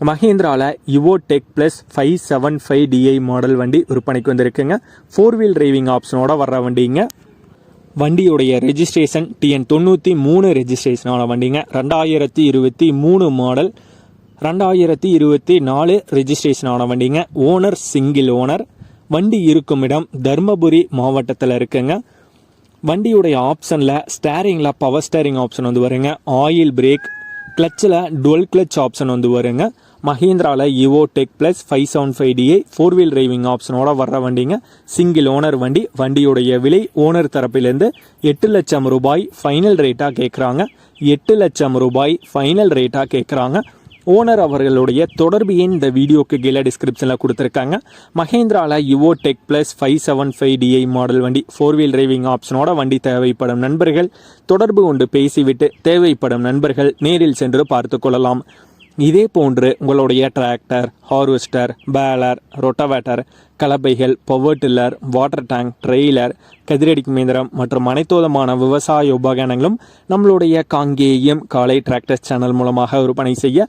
மஹேந்திராவில் Yuvo tech plus five seven five DI model வண்டி விற்பனைக்கு வந்திருக்குங்க. ஃபோர் வீல் டிரைவிங் ஆப்ஷனோட வர்ற வண்டிங்க. வண்டியுடைய ரெஜிஸ்ட்ரேஷன் டிஎன் தொண்ணூற்றி மூணு ரெஜிஸ்ட்ரேஷனான வண்டிங்க. ரெண்டாயிரத்தி இருபத்தி மூணு மாடல் ரெண்டாயிரத்தி இருபத்தி நாலு ரெஜிஸ்ட்ரேஷனான வண்டிங்க. ஓனர் சிங்கிள் ஓனர் வண்டி இருக்கும் இடம் தர்மபுரி மாவட்டத்தில் இருக்குங்க. வண்டியுடைய ஆப்ஷனில் ஸ்டேரிங்கில் பவர் ஸ்டேரிங் ஆப்ஷன் வந்து வருங்க. ஆயில் பிரேக் கிளச்சில் டுவெல் கிளச் ஆப்ஷன் வந்து வருங்க. மஹேந்திராவில் Yuvo tech plus five seven five DA four wheel driving ஆப்ஷனோட வர்ற வண்டிங்க. சிங்கிள் ஓனர் வண்டி வண்டியுடைய விலை ஓனர் தரப்பிலேருந்து எட்டு லட்சம் ரூபாய் ஃபைனல் ரேட்டாக கேட்குறாங்க. எட்டு லட்சம் ரூபாய் ஃபைனல் ரேட்டாக கேட்குறாங்க. ஓனர் அவர்களுடைய தொடர்பு எண் இந்த வீடியோக்கு கீழே டிஸ்கிரிப்ஷனில் கொடுத்துருக்காங்க? மஹேந்திராவில் Yuvo tech plus five seven five DI model வண்டி ஃபோர் வீல் டிரைவிங் ஆப்ஷனோட வண்டி தேவைப்படும் நண்பர்கள். தொடர்பு கொண்டு பேசிவிட்டு தேவைப்படும் நண்பர்கள் நேரில் சென்று பார்த்து கொள்ளலாம். இதே போன்று உங்களுடைய tractor harvester baler rotavator கலப்பைகள் power tiller water tank trailer கதிரடிக்கும் இயந்திரம் மற்றும் அனைத்து விதமான விவசாய உபகரணங்களும் நம்மளுடைய காங்கேயம் காலை டிராக்டர்ஸ் சேனல் மூலமாக விற்பனை செய்ய